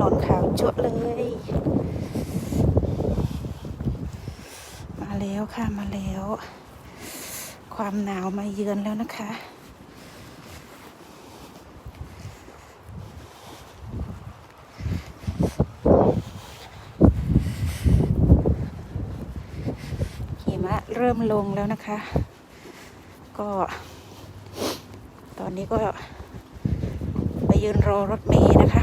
นนขาวจั่วะเลย มาแล้วค่ะมาแล้ว ความหนาวมาเยือนแล้วนะคะหิมะเริ่มลงแล้วนะคะ ก็ ตอนนี้ก็ไปยืนรอรถเมย์นะคะ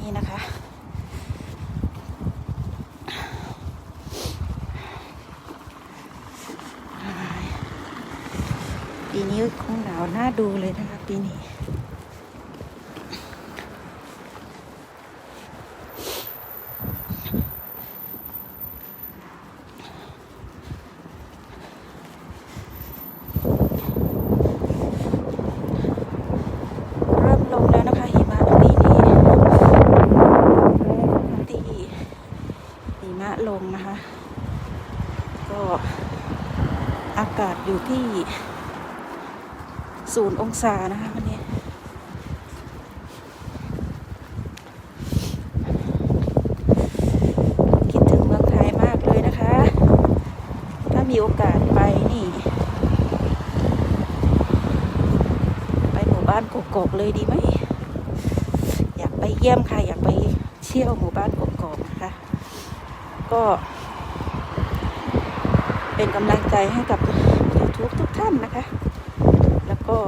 นี่นะคะ ปี นี้คงหนาวน่าดูเลยนะคะปีนี้ เริ่มลงแล้วนะคะหิมะปีนี้แรกที่หิมะลงนะคะ ก็อากาศอยู่ที่ ศูนย์องศานะคะวันนี้คิดถึงเมืองไทยมากเลยนะคะ ถ้ามีโอกาสไปนี่ ไปหมู่บ้านกกอกเลยดีไหม อยากไปเยี่ยมค่ะ อยากไปเที่ยวหมู่บ้านกกอกนะคะ ก็เป็นกำลังใจให้กับ YouTube ทุกท่านนะคะ แล้วก็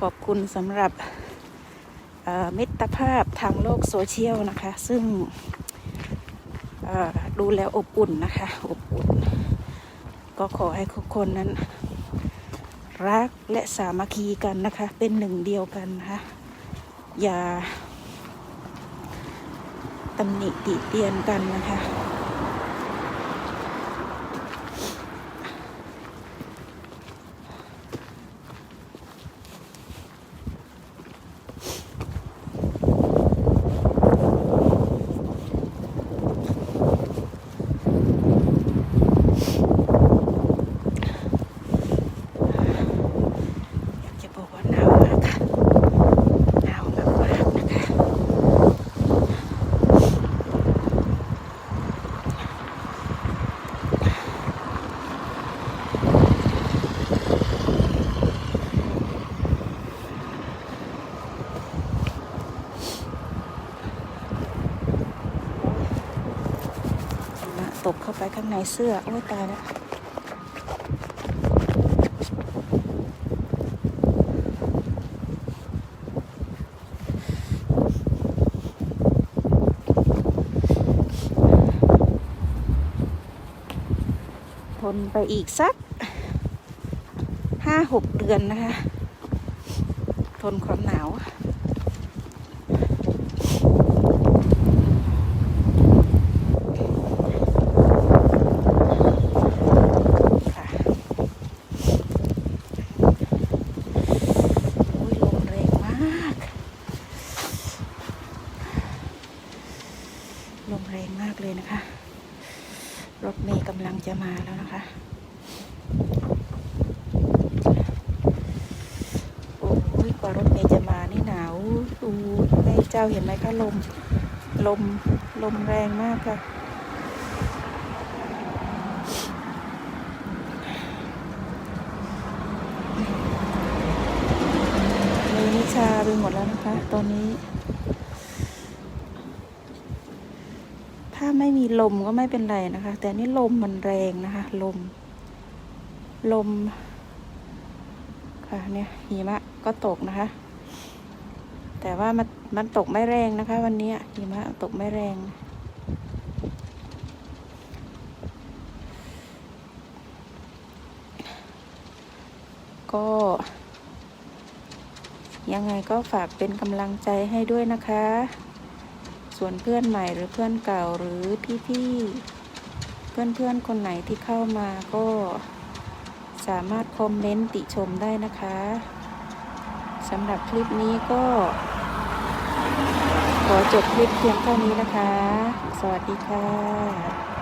ขอบคุณสำหรับเมิตรภาพทางโลกโซเชียลนะคะ ซึ่งดูแลอบอุ่นนะคะ อบอุ่น ก็ขอให้ทุกคนนั้น รักและสามัคคีกันนะคะ เป็นหนึ่งเดียวกันนะคะ อย่าตำหนิติเตียนกันนะคะ อยากจะบอกว่าหนาวมากค่ะ หนาวมากมากๆนะคะ หิมะตกเข้าไปข้างในเสื้อ โอ้ตายแล้วทนไปอีกสักห้าหกเดือนนะคะ ทนความหนาว ค่ะโอ้ยลมแรงมาก ลมแรงมากเลยนะคะ รถเมย์กำลังจะมาแล้วนะคะ โอ้ยกว่ารถเมย์จะมานี่หนาวดูแม่เจ้าเห็นไหมคะลม ลม ลมแรงมากค่ะมือนิชาไปหมดแล้วนะคะ ตอนนี้ ถ้า ไม่มีลมก็ไม่เป็นไรนะคะ แต่นี่ลมมันแรงนะคะ ลม ลม ค่ะเนี่ยหิมะก็ตกนะคะ แต่ว่ามันมันตกไม่แรงนะคะ วันนี้หิมะตกไม่แรงก็ยังไงก็ฝากเป็นกำลังใจให้ด้วยนะคะ ส่วนเพื่อนใหม่หรือเพื่อนเก่าหรือพี่ๆ เพื่อนๆ คนไหนที่เข้ามาก็สามารถคอมเมนต์ติชมได้นะคะสำหรับคลิปนี้ก็ ขอจบคลิปเพียงเท่านี้นะคะ สวัสดีค่ะ